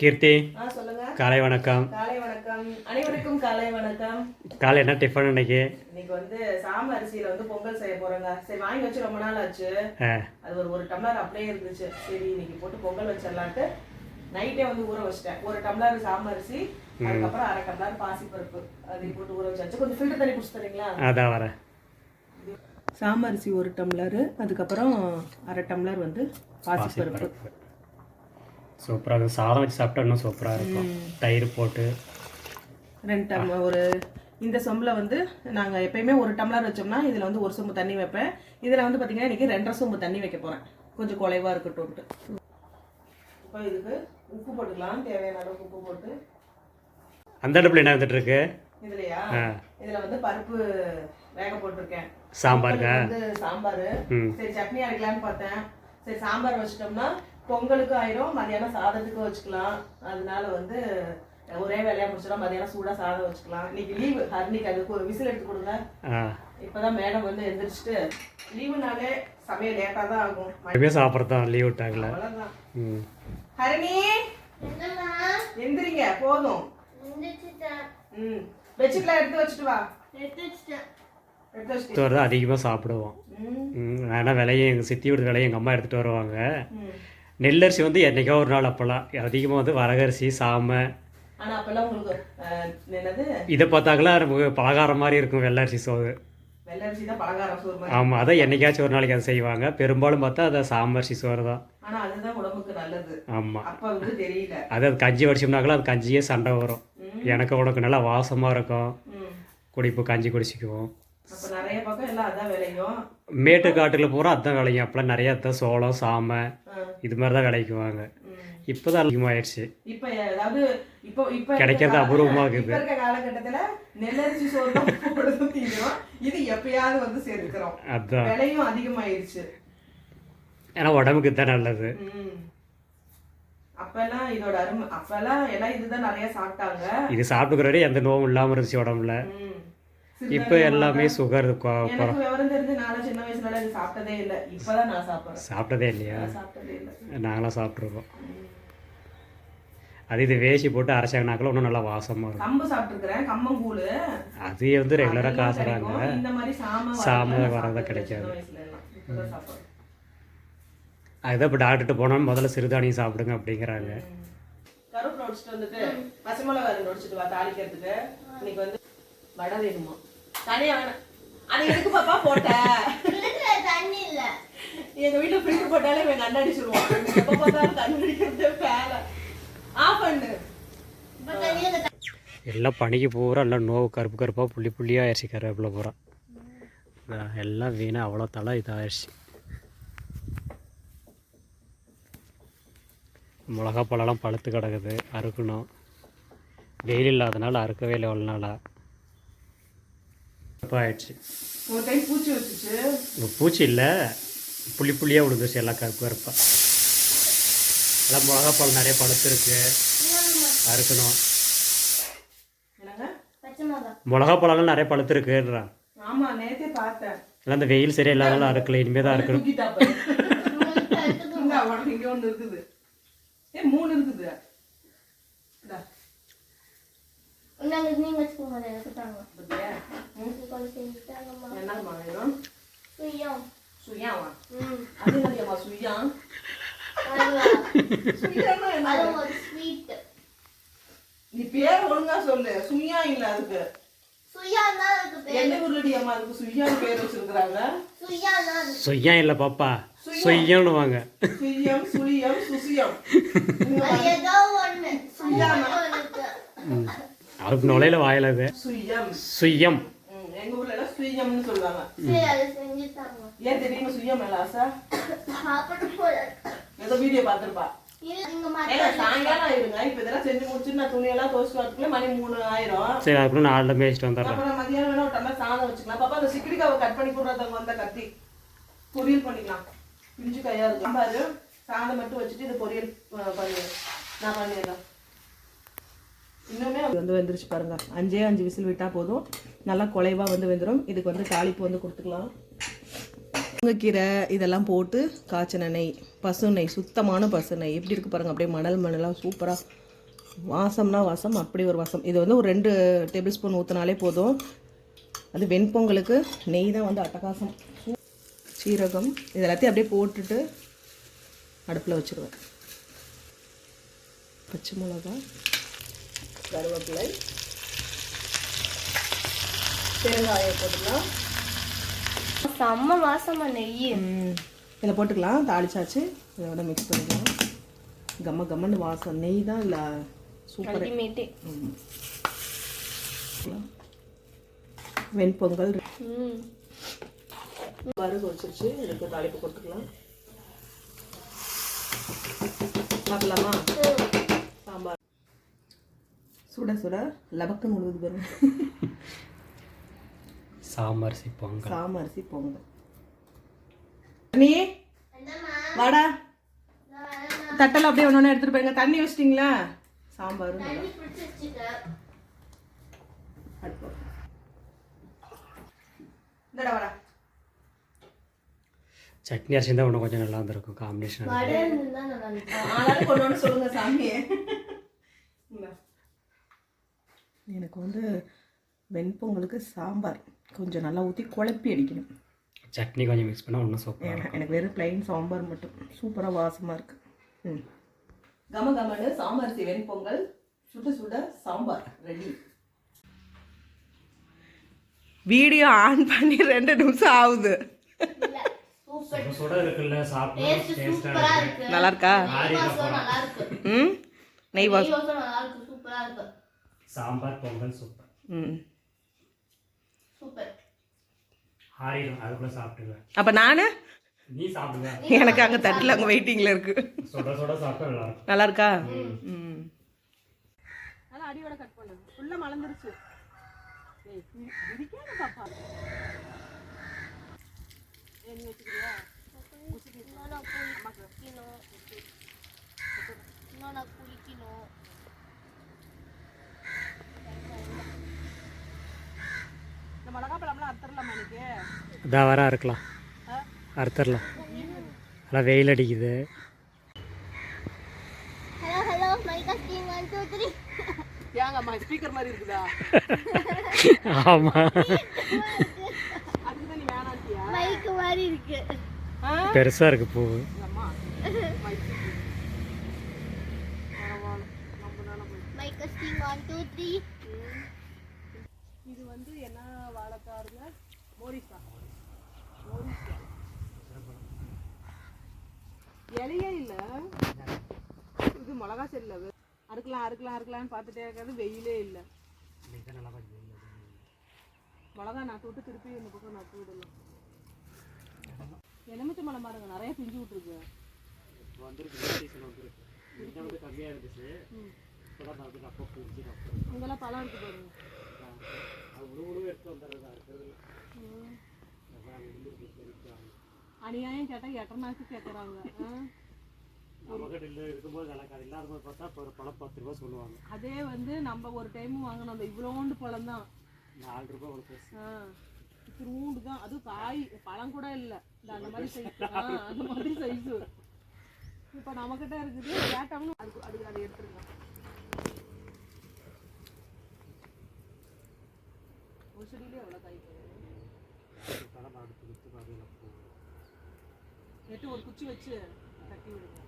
கீர்த்தி காலை வணக்கம். காலை வணக்கம். அனைவருக்கும் காலை வணக்கம். காலை என்ன டிஃபன் இன்னைக்கு இன்னைக்கு வந்து சாம அரிசியில வந்து பொங்கல் செய்ய போறேங்க. சரி வாங்கி வச்சு ரொம்ப நாள் ஆச்சு. அது ஒரு ஒரு டம்ளர் அப்படியே இருந்துச்சு. சரி இன்னைக்கு போட்டு பொங்கல் வச்சிடலான்ட்டு நைட்டே வந்து ஊற வச்சிட்டேன். ஒரு டம்ளர் சாம அரிசி அதுக்கப்புறம் அரை டம்ளர் பாசிப்பருப்பு. அதை போட்டு ஊற வச்சாச்சு. கொஞ்சம் ஃபில்டர் தண்ணி குடிச்சு தரீங்களா? அதான் வரேன். சாமரிசி ஒரு டம்ளர் அதுக்கப்புறம் அரை டம்ளர் வந்து பாசிப்பருப்பு. சூப்பராக இருக்கும் சாதம் வச்சு சாப்பிட்டா இன்னும் சூப்பராக இருக்கும். தயிர் போட்டு. ரெண்டு டம் ஒரு இந்த சொம்பில் வந்து நாங்கள் எப்பயுமே ஒரு டம்ளர் வச்சோம்னா இதில் வந்து ஒரு சொம்பு தண்ணி வைப்பேன். இதில் வந்து பார்த்தீங்கன்னா இன்றைக்கி ரெண்டரை சொம்பு தண்ணி வைக்க போகிறேன் கொஞ்சம் குறைவாக இருக்கட்டும்ட்டு இப்போ இதுக்கு உப்பு போட்டுக்கலாம் தேவையான அளவுக்கு உப்பு போட்டு. அந்த அடுப்பில் என்ன வந்துட்டு இருக்கு? இதுலையா. இதில் வந்து பருப்பு வேக போட்டிருக்கேன். சாம்பாருக்கா? வந்து சாம்பார். சரி சட்னி அரைக்கலான்னு பார்த்தேன். சரி சாம்பார் வச்சிட்டோம்னா பொங்கலுக்கும் ஆயிரும் மதியானம் சாதத்துக்கும் வச்சுக்கலாம். அதனால வந்து ஒரே வேலையா முடிச்சிடும் மதியானம் சூடா சாதம் வச்சுக்கலாம். இன்னைக்கு லீவு ஹர்னிக்கு அதுக்கு ஒரு விசில் எடுத்து கொடுங்க. இப்பதான் மேடம் வந்து எந்திரிச்சிட்டு லீவுனாலே சமையல் லேட்டா தான் ஆகும். எப்பயும் சாப்பிட்றது தான் லீவ் ம். ஹரணி! எந்திரிங்க போதும். ம். பெட்ஷீட்லாம் எடுத்து வச்சுட்டு வா. எடுத்து வச்சுட்டு. வரதான் அதிகமாக சாப்பிடுவோம். ஆனால் விலையும் எங்கள் சித்தி வீடு விலையும் எங்கள் அம்மா எடுத்துகிட்டு வருவாங்க. ம். நெல்லரிசி வந்து என்னைக்கோ ஒரு நாள் அப்போல்லாம் அதிகமாக வந்து வரகரிசி சாமை. இதை பார்த்தாங்களா நமக்கு பலகாரம் மாதிரி இருக்கும் வெள்ளரிசி சோறு. ஆமாம் அதான் என்னைக்காச்சும் ஒரு நாளைக்கு அதை செய்வாங்க. பெரும்பாலும் பார்த்தா அதை சாம்பரிசி சோறு தான். ஆமாம் அது அது கஞ்சி வடிச்சோம்னாக்கெல்லாம் அது கஞ்சியே சண்டை வரும். எனக்கு உனக்கு நல்லா வாசமாக இருக்கும். குடிப்பு கஞ்சி குடிச்சிக்குவோம். அப்ப நிறைய பக்கம் எல்லாம் அதான் விளையும். மேட்டு காட்டுல பூரா அதான் விளையும். அப்போல்லாம் நிறைய அதான் சோளம் சாமை. இது மாதிரி தான் விளைக்குவாங்க. ம். இப்போ தான் அதிகமாகிடுச்சு இப்ப அதாவது இப்போ இப்ப கிடைக்கிறது கால- அபூர்வமா இருக்குது. இருக்க காலகட்டத்துல நெல்லரிசி சோறு போடுறதும் திங்கிறோம் இது எப்பயாவது வந்து சேர்த்துக்கிறோம். அதுதான் விலையும் அதிகமாயிருச்சு ஏன்னா உடம்புக்கு தான் நல்லது. அப்பெல்லாம் இதோட அருமை அப்பெல்லாம் எல்லாம் இதுதான் நிறைய சாப்பிட்டாங்க. இது சாப்பிட்டுக்கிற எந்த நோவும் இல்லாமல் இருந்துச்சு உடம்புல. இப்போ எல்லாமே சுகர் எனக்கு விவரம் தெரிஞ்சு நானும் சின்ன வயசுல இது சாப்பிட்டதே இல்ல. இப்பதான் நான் சாப்பிடுறேன். சாப்பிட்டதே இல்லையா? நான் சாப்பிட்டதே இல்ல. நாங்களாம் சாப்பிட்ருக்கோம் அது இது வேசி போட்டு அரைச்சாங்கனாக்கில் இன்னும் நல்லா வாசமாக இருக்கும். கம்பு சாப்பிட்டுருக்கிறேன். கம்மங்கூழு அது வந்து ரெகுலராக காசுறாங்க. இந்த மாதிரி சாம வரதா. கிடைக்காது. அதுதான் இப்போ டாக்டர்கிட்ட போனாலும் முதல்ல சிறுதானியம் சாப்பிடுங்க அப்படிங்கிறாங்க. கருவேப்பிலை உடைச்சிட்டு வந்துட்டு ரெண்டு உடைச்சிட்டு வா தாளிக்கிறதுக்கு. இன்னைக்கு வந்து வடை வேணுமா? தனியா வேணாம். அது எதுக்கு பாப்பா போட்ட? தண்ணி இல்ல. எங்க வீட்டுல ஃபில்டர் போட்டாலே எங்க அண்ணன் அடிச்சிருவோம் எப்ப பார்த்தாலும் தண்ணி அடிக்கிறது வேலை. ஆஃப் பண்ணு. இப்ப தண்ணியில எல்லாம் பனிக்கு பூரா எல்லாம் நோவு கருப்பு கருப்பாக புள்ளி புள்ளியாக ஆயிடுச்சு கருவேப்பிலை பூரா. எல்லாம் வீணாக அவ்வளோ தலை இதாகிடுச்சு மிளகா பழம்லாம் பழுத்து கிடக்குது அறுக்கணும். வெயில் இல்லாதனால அறுக்கவே இல்லை எவ்வளோ நாளாக ஆயிடுச்சு ஒரு பூச்சி வச்சுச்சு. இப்போ பூச்சி இல்லை. புள்ளி புள்ளியாக விழுந்துச்சு எல்லாம் கருப்பு கருப்பாக எல்லாம் மிளகா பழம் நிறைய பழுத்துருக்கு. அறுக்கணும். மிளகா. பழம்லாம் நிறைய பழுத்துருக்குன்றான் ஆமா நேத்தே பார்த்தேன். எல்லாம் இந்த வெயில் சரியா இல்லாதனால அறுக்கல இனிமே தான் அறுக்கணும். இங்க உனக்கு இங்க ஒண்ணு இருக்குது. ஏ மூணு இருக்குது. இந்தா, கொஞ்சம் செஞ்சுட்டாங்கம்மா என்னம்மா வேணும் சுயம் சுயாவா ம் அது என்னடியம்மா சுயா அதுவா சுயான்னா என்ன அது ஒரு ஸ்வீட் நீ பேர் ஒழுங்கா சொல்லு சுயா இல்ல அதுக்கு சுயா தான் அதுக்கு பேர் ஊர்லடி அம்மா அதுக்கு பேர் சுயா தான் அது சொய்யா இல்லை பாப்பா சொய்யன்னு வாங்க சுயம் சுயம் சுசியம் ஏதோ ஒண்ணு சுயா நுழையில வாயில அது சுயம் சுய்யம் ம், எங்க ஊர்ல எல்லாம் சுயம்னு சொல்லுவாங்க. ஏன் தெரியுமா சுயம் மேல ஆசை? ஏதோ வீடியோ இல்ல மட்டும் சாயங்காலம் ஆயிருங்க. இப்ப இதெல்லாம் செஞ்சு முடிச்சுட்டு நான் துணியெல்லாம் துவச்சு வரதுக்குள்ள மணி மூணு ஆயிரும் சரி வந்துடுறேன். அப்புறம் மதியானம் வேணா ஒரு டம்ளர் சாதம் வச்சுக்கலாம். பாப்பா அந்த சிக்கடிக்காவை கட் பண்ணி போடுறதவங்க வந்த கத்தி. பொரியல் பண்ணிக்கலாம். பிஞ்சு கையா இருக்கு சாம்பார் சாதம் மட்டும் வச்சுட்டு இது பொரியல் அஹ், பண்ணு. நான் பண்ணிடுறேன். இன்னுமே அது வந்து வெந்துருச்சு பாருங்க. அஞ்சே அஞ்சு விசில் விட்டா போதும். நல்லா குலைவா வந்து வெந்துடும் இதுக்கு வந்து தாளிப்பு வந்து கொடுத்துக்கலாம். முருங்கைக்கீரை இதெல்லாம் போட்டு காய்ச்சின நெய் பசு நெய் சுத்தமான பசு நெய். எப்படி இருக்கு பாருங்க அப்படியே மணல் மணலாக சூப்பராக வாசம்னா வாசம் அப்படி ஒரு வாசம். இது வந்து ஒரு ரெண்டு டேபிள் ஸ்பூன் ஊற்றினாலே போதும். அது வெண்பொங்கலுக்கு நெய் தான் வந்து அட்டகாசம். சீரகம் இது எல்லாத்தையும் அப்படியே போட்டுட்டு அடுப்பில் வச்சுருவேன். பச்சை மிளகா கருவேப்பிலை. பெருங்காயம் போட்டுக்கலாம். செம்ம வாசமா நெய். இதில் போட்டுக்கலாம். தாளிச்சாச்சு. இதை விட மிக்ஸ் பண்ணிக்கலாம். கம்ம கம்மன்னு வாசம். நெய் தான் இல்லை சூப்பர் வெண்பொங்கல். ம். பருகு வச்சிருச்சு. இதுக்கு தாளிப்பு கொடுத்துக்கலாம். பார்க்கலாமா சுட சுட லபக்குன்னு உழுவுது பாருங்க. சாமரிசி பொங்கல் சாமரிசி பொங்கல் நீ வாடா. தட்டெல்லாம் அப்படியே ஒன்று ஒன்று எடுத்துட்டு போயிருங்க. தண்ணி வச்சிட்டிங்களா? வாடா. சட்னி அரிசி தான் இன்னும் கொஞ்சம் நல்லா இருந்திருக்கும். காம்பினேஷன் சொல்லுங்க சாமியே. எனக்கு வந்து வெண்பொங்கலுக்கு சாம்பார் கொஞ்சம் நல்லா ஊற்றி குழப்பி அடிக்கணும். சட்னி கொஞ்சம் மிக்ஸ் பண்ணால் இன்னும் சூப்பராக ஏன்னா எனக்கு வெறும் plain சாம்பார் மட்டும். சூப்பராக வாசமாக இருக்கு. ம். கம கமனு சாமரிசி வெண்பொங்கல் சுட சுட சாம்பார் ரெடி வீடியோ ஆன் பண்ணி ரெண்டு நிமிஷம் ஆகுது. நல்லா இருக்கு? ம்? நெய் வாசம் சாம்பார் பொங்கல் சூப்பர் ம். சூப்பர் ஆறிடும். அதுக்குள்ளே சாப்பிட்டுருவேன். அப்போ நான்? நீ சாப்பிடுவேன் எனக்கு அங்கே தட்டில் அங்கே வெயிட்டிங்கில் இருக்கு. சுட சுட சாப்பிட்டா நல்லா இருக்கும் நல்லா இருக்கா? ம். நல்லா அடியோட கட் பண்ணு ஃபுல்லாக மலர்ந்துருச்சு. பாப்பா. இன்னும் குளிக்கணும். இன்னும் நான் குளிக்கணும். இந்த மிளகா பழம்லாம் அறுத்துடலாமா எனக்கு இதான் வர அறுக்கலாம். அறுத்துடலாம். நல்லா வெயில் அடிக்குது. ஹலோ ஹலோ மைக்கா ஸ்கீம் ஒன் டூ த்ரீ ஏங்கம்மா ஸ்பீக்கர் மாதிரி இருக்குதா? ஆமாம் அதுக்கு தான் நீ வேணான்ட்டியா மைக்கு மாதிரி இருக்கு. ஆ? பெருசாக இருக்கு பூ. மைக்கா ஸ்கீம் ஒன் டூ த்ரீ இது வந்து என்ன வாழைக்காருங்க மோரிசா. மோரிசா. இலையே இல்லை. இது மிளகா செல்ல அறுக்கலாம் அறுக்கலாம் அறுக்கலாம்னு பார்த்துட்டே இருக்காது வெயிலே இல்லை. மிளகா நட்டு விட்டு திருப்பி இந்த பக்கம் நட்டு விடலாம் எலுமிச்சை மலை பாருங்க நிறைய பிஞ்சு விட்டுருக்கு. கம்மியாக இருந்துச்சு. இங்கெல்லாம் பழம் இருக்கு பாருங்க அநியாயம் கேட்டால் எட்டனாக்கு கேட்குறாங்க பார்த்தா இப்போ ஒரு பழம் பத்து ரூபா சொல்லுவாங்க அதே வந்து நம்ம ஒரு டைம் வாங்கினோம் அந்த இவ்வளோண்டு பழம் தான். நாலு ரூபாய் ஒரு திருண்டு தான். அதுவும் காய் பழம் கூட இல்லை. இந்த அந்த மாதிரி சைஸ் அந்த மாதிரி சைஸு இப்போ நம்மக்கிட்ட இருக்குது. கேட்டோம்னு அதுக்கு அதுக்கு அதை எடுத்துருக்கோம் செடியிலே எவ்வளோ காய் போகுது பழம் அடுத்து விற்று பார்க்கலாம் பூ எட்டு ஒரு குச்சி வச்சு கட்டி விடுங்க